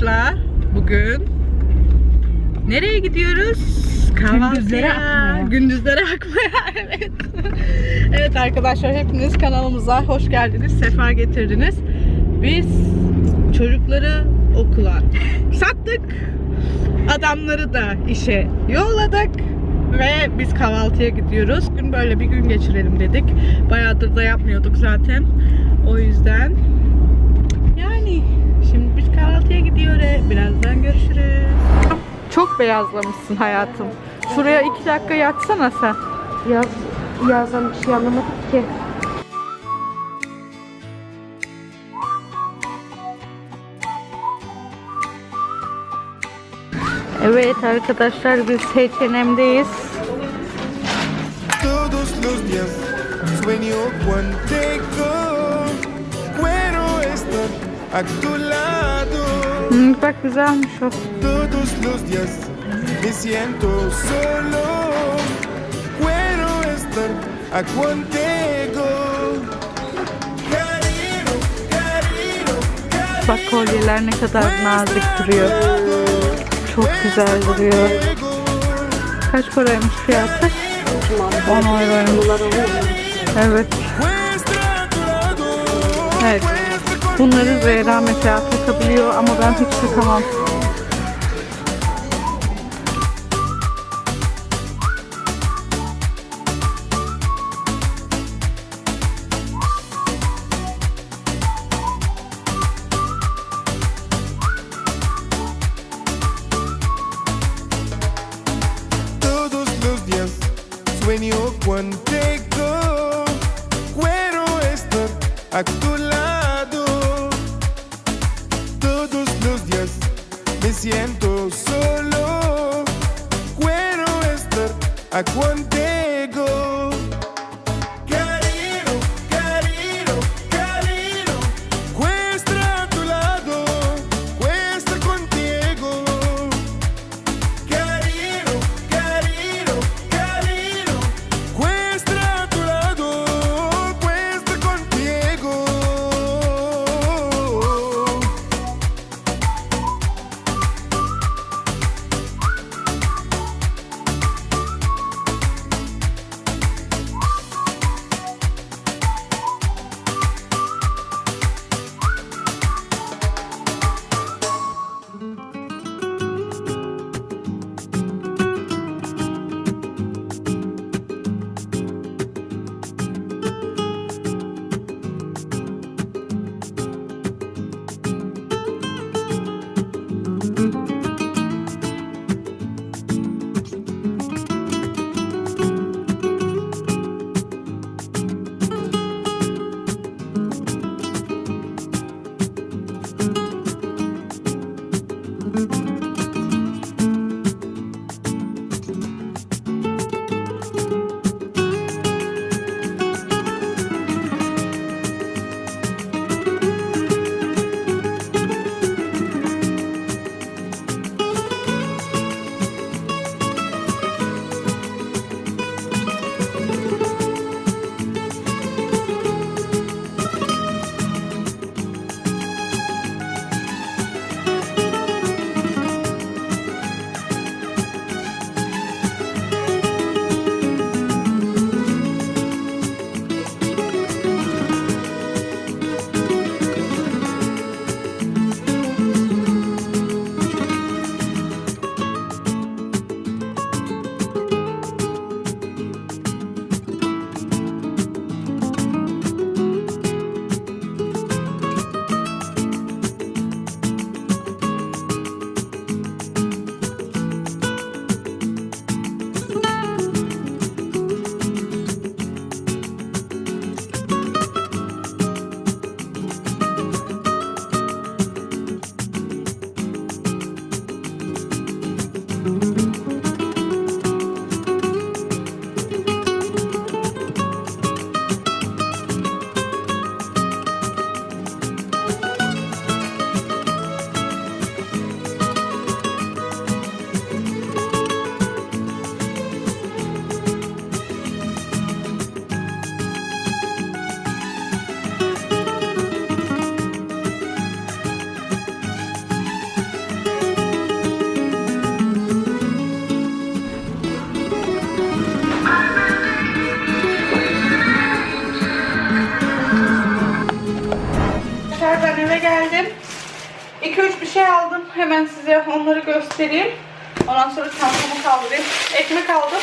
arkadaşlar. Bugün nereye gidiyoruz? Kahvaltıya. Gündüzlere akmaya. Gündüzlere akmaya evet. evet arkadaşlar hepiniz kanalımıza hoş geldiniz. Sefa getirdiniz. Biz çocukları okula sattık. Adamları da işe yolladık. Ve biz kahvaltıya gidiyoruz. Bugün böyle bir gün geçirelim dedik. Bayağıdır da yapmıyorduk zaten. O yüzden yani şimdi biz kahvaltıya gidiyoruz. Birazdan görüşürüz. Çok beyazlamışsın hayatım. Şuraya iki dakika yatsana sen. Yaz, yazdan bir şey anlamadık ki. Evet arkadaşlar biz H&M'deyiz. Todos los días sueño contigo. Hmm, bak güzelmiş o. Todos los días me siento solo. Quiero estar a contigo. Bak kolyeler ne kadar nazik duruyor. Çok güzel duruyor. Kaç paraymış fiyatı? 10 euroymuş. Evet. Evet. Bunları Zehra mesela takabiliyor ama ben hiç takamam. Sueño contigo. Quiero estar a tu lado. Siento solo. Quiero estar a contigo. Hemen size onları göstereyim. Ondan sonra çantamı kaldırayım. Ekmek aldım.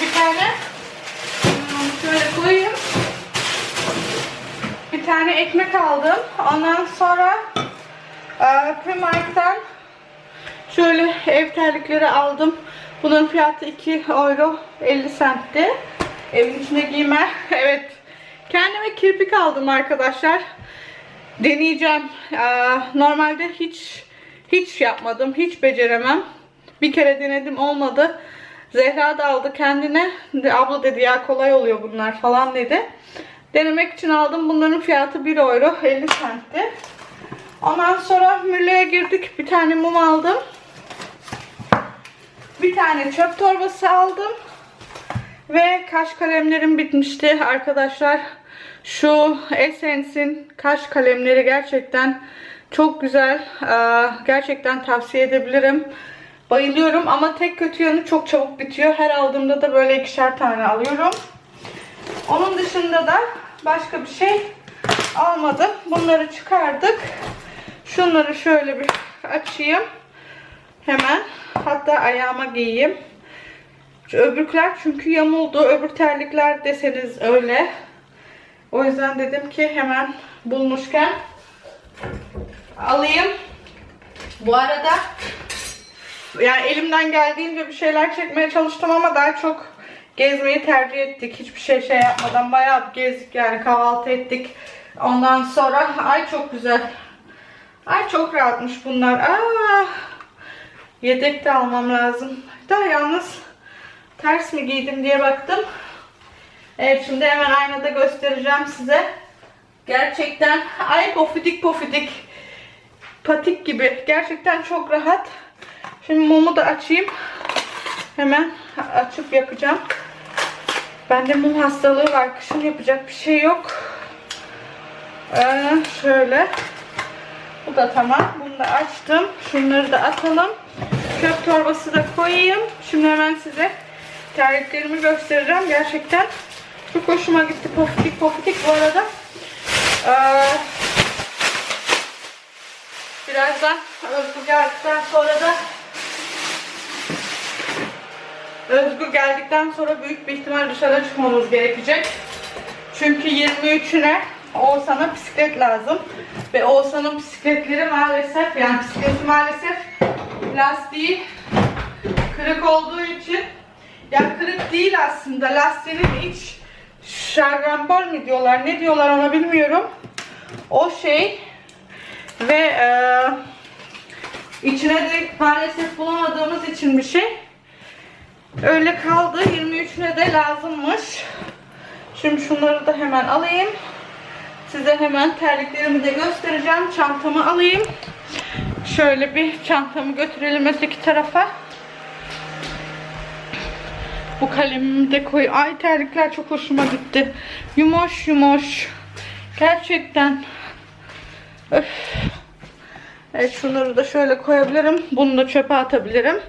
Bir tane. Hmm, Şöyle koyayım. Bir tane ekmek aldım. Ondan sonra e, Primark'tan şöyle ev terlikleri aldım. Bunun fiyatı 2 euro 50 centti. Evin içinde giyme. Evet. Kendime kirpik aldım arkadaşlar. Deneyeceğim. Ee, normalde hiç hiç yapmadım. Hiç beceremem. Bir kere denedim olmadı. Zehra da aldı kendine. Abla dedi ya kolay oluyor bunlar falan dedi. Denemek için aldım. Bunların fiyatı 1 euro 50 centti. Ondan sonra Mülle'ye girdik. Bir tane mum aldım. Bir tane çöp torbası aldım. Ve kaş kalemlerim bitmişti arkadaşlar. Şu Essence'in kaş kalemleri gerçekten çok güzel. Gerçekten tavsiye edebilirim. Bayılıyorum ama tek kötü yanı çok çabuk bitiyor. Her aldığımda da böyle ikişer tane alıyorum. Onun dışında da başka bir şey almadım. Bunları çıkardık. Şunları şöyle bir açayım. Hemen. Hatta ayağıma giyeyim. Şu öbürkler çünkü yamuldu. Öbür terlikler deseniz öyle. O yüzden dedim ki hemen bulmuşken alayım. Bu arada yani elimden geldiğince bir şeyler çekmeye çalıştım ama daha çok gezmeyi tercih ettik. Hiçbir şey şey yapmadan bayağı gezdik yani kahvaltı ettik. Ondan sonra ay çok güzel. Ay çok rahatmış bunlar. Aa, yedek de almam lazım. Da yalnız ters mi giydim diye baktım. Evet şimdi hemen aynada göstereceğim size. Gerçekten ay pofidik pofidik patik gibi. Gerçekten çok rahat. Şimdi mumu da açayım. Hemen açıp yakacağım. Bende mum hastalığı var. Kışın yapacak bir şey yok. Ee, şöyle. Bu da tamam. Bunu da açtım. Şunları da atalım. Çöp torbası da koyayım. Şimdi hemen size terliklerimi göstereceğim. Gerçekten çok hoşuma gitti. Pofidik pofidik bu arada. Ee, birazdan Özgür geldikten sonra da Özgür geldikten sonra büyük bir ihtimal dışarı çıkmamız gerekecek. Çünkü 23'üne Oğuzhan'a bisiklet lazım. Ve Oğuzhan'ın bisikletleri maalesef yani bisikleti maalesef lastiği kırık olduğu için ya kırık değil aslında lastiğinin iç şargampol mi diyorlar ne diyorlar ona bilmiyorum. O şey ve e, içine de maalesef bulamadığımız için bir şey. Öyle kaldı. 23'üne de lazımmış. Şimdi şunları da hemen alayım. Size hemen terliklerimi de göstereceğim. Çantamı alayım. Şöyle bir çantamı götürelim öteki tarafa. Bu kalemimi de koy. Ay terlikler çok hoşuma gitti. Yumoş yumoş. Gerçekten. Evet şunları da şöyle koyabilirim. Bunu da çöpe atabilirim.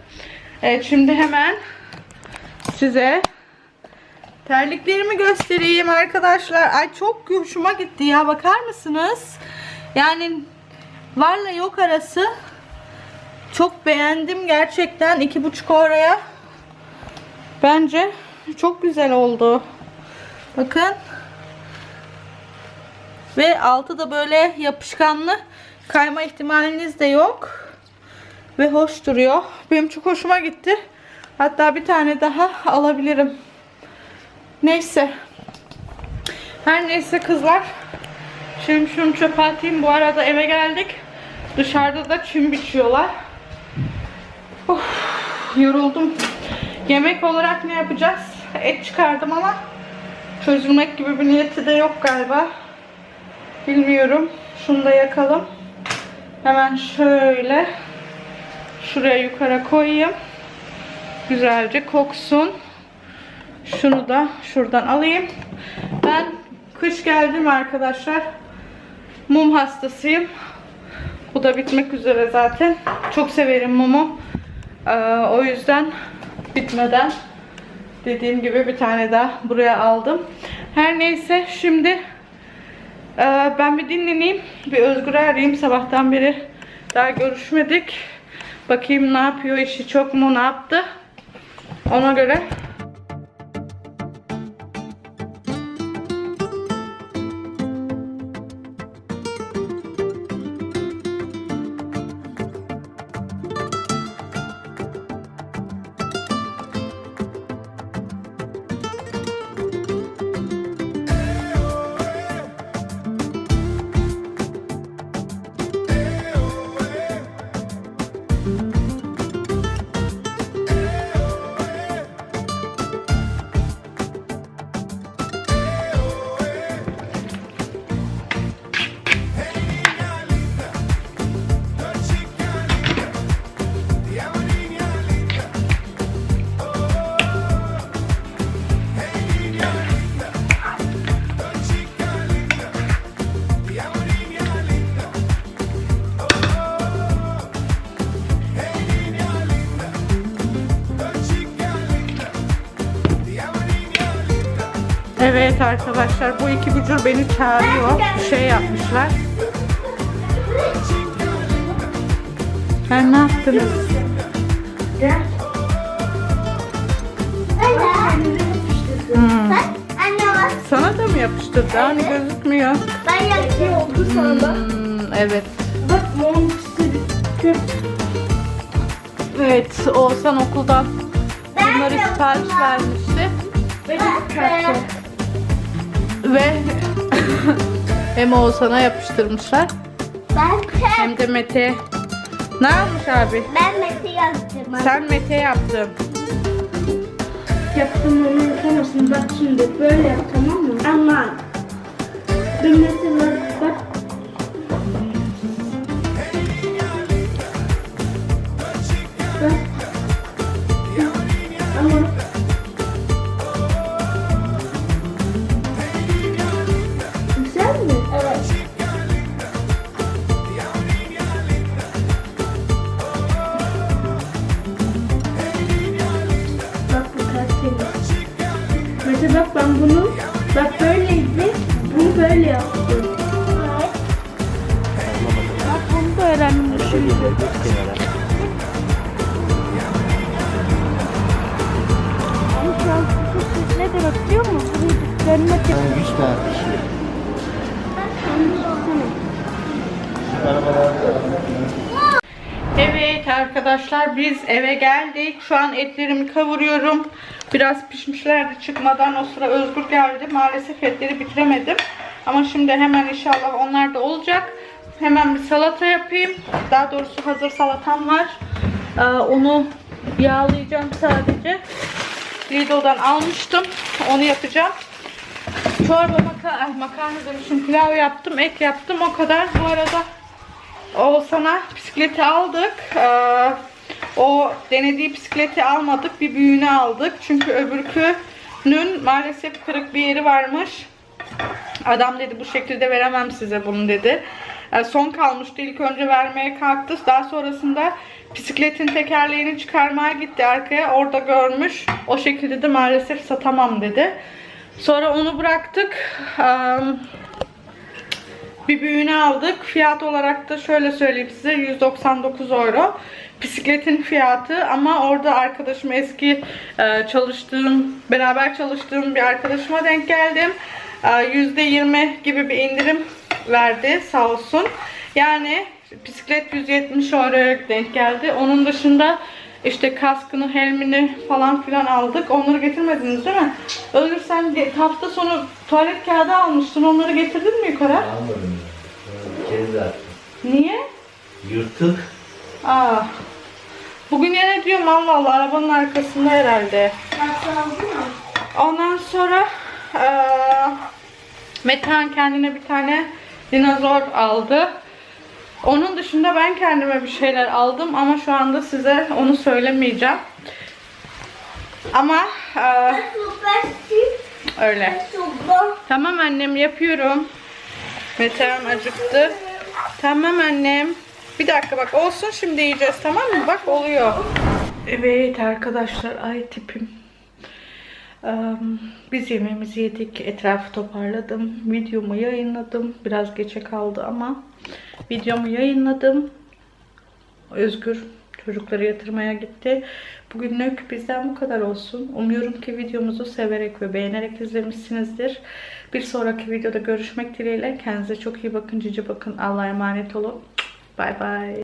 Evet şimdi hemen size terliklerimi göstereyim arkadaşlar. Ay çok hoşuma gitti ya bakar mısınız? Yani varla yok arası. Çok beğendim gerçekten. iki buçuk oraya. Bence çok güzel oldu. Bakın. Ve altı da böyle yapışkanlı. Kayma ihtimaliniz de yok. Ve hoş duruyor. Benim çok hoşuma gitti. Hatta bir tane daha alabilirim. Neyse. Her neyse kızlar. Şimdi şunu çöpe atayım. Bu arada eve geldik. Dışarıda da çim biçiyorlar. Of, yoruldum. Yemek olarak ne yapacağız? Et çıkardım ama çözülmek gibi bir niyeti de yok galiba. Bilmiyorum. Şunu da yakalım. Hemen şöyle şuraya yukarı koyayım. Güzelce koksun. Şunu da şuradan alayım. Ben kış geldim arkadaşlar. Mum hastasıyım. Bu da bitmek üzere zaten. Çok severim mumu. Ee, o yüzden bitmeden dediğim gibi bir tane daha buraya aldım. Her neyse şimdi Ee, ben bir dinleneyim. Bir Özgür'ü arayayım. Sabahtan beri daha görüşmedik. Bakayım ne yapıyor, işi çok mu, ne yaptı. Ona göre Evet arkadaşlar bu iki bücür beni çağırıyor. Bir şey yapmışlar. Ben ne yaptınız? Hmm. Sana da mı yapıştırdı? Hani gözükmüyor. ben sana. Hmm, evet. Bak. Evet Oğuzhan okuldan bunları sipariş vermişti. Bak Ve hem Oğuzhan'a yapıştırmışlar ben hem de Mete. Ne yapmış abi? ben Mete yaptım. Sen Mete yaptın. Yaptım onu yapamazsın. Bak şimdi böyle yap tamam mı? Ama bir mesela bak ben bunu bak böyleydi. Bunu böyle yaptım. Bak bunu da öğrenmişim. Arkadaşlar biz eve geldik. Şu an etlerimi kavuruyorum. Biraz pişmişlerdi çıkmadan o sıra Özgür geldi. Maalesef etleri bitiremedim. Ama şimdi hemen inşallah onlar da olacak. Hemen bir salata yapayım. Daha doğrusu hazır salatam var. Ee, onu yağlayacağım sadece. Lidl'dan almıştım. Onu yapacağım. Çorba maka ay, makarna demişim pilav yaptım, ek yaptım o kadar. Bu arada Oğuzhan'a bisikleti aldık. Ee, o denediği bisikleti almadık. Bir büyüğünü aldık. Çünkü öbürkünün maalesef kırık bir yeri varmış. Adam dedi bu şekilde veremem size bunu dedi. Ee, son kalmıştı. İlk önce vermeye kalktı. Daha sonrasında bisikletin tekerleğini çıkarmaya gitti arkaya. Orada görmüş. O şekilde de maalesef satamam dedi. Sonra onu bıraktık. Bir büyüğünü aldık. Fiyat olarak da şöyle söyleyeyim size 199 euro. Bisikletin fiyatı ama orada arkadaşım eski e, çalıştığım, beraber çalıştığım bir arkadaşıma denk geldim. E, %20 gibi bir indirim verdi sağ olsun. Yani bisiklet 170 euroya denk geldi. Onun dışında işte kaskını, helmini falan filan aldık. Onları getirmediniz değil mi? Özgür sen hafta sonu tuvalet kağıdı almıştın. Onları getirdin mi yukarı? Almadım. Kez attım. Niye? Yırtık. Aa. Bugün yine diyorum Allah Allah arabanın arkasında herhalde. Ondan sonra eee Metehan kendine bir tane dinozor aldı. Onun dışında ben kendime bir şeyler aldım ama şu anda size onu söylemeyeceğim. Ama eee, öyle. Tamam annem yapıyorum. Metehan acıktı. Tamam annem. Bir dakika bak olsun şimdi yiyeceğiz tamam mı? Bak oluyor. Evet arkadaşlar ay tipim. Biz yemeğimizi yedik. Etrafı toparladım. Videomu yayınladım. Biraz geçe kaldı ama videomu yayınladım. Özgür çocukları yatırmaya gitti. Bugünlük bizden bu kadar olsun. Umuyorum ki videomuzu severek ve beğenerek izlemişsinizdir. Bir sonraki videoda görüşmek dileğiyle. Kendinize çok iyi bakın. Cici bakın. Allah'a emanet olun. Bay bay.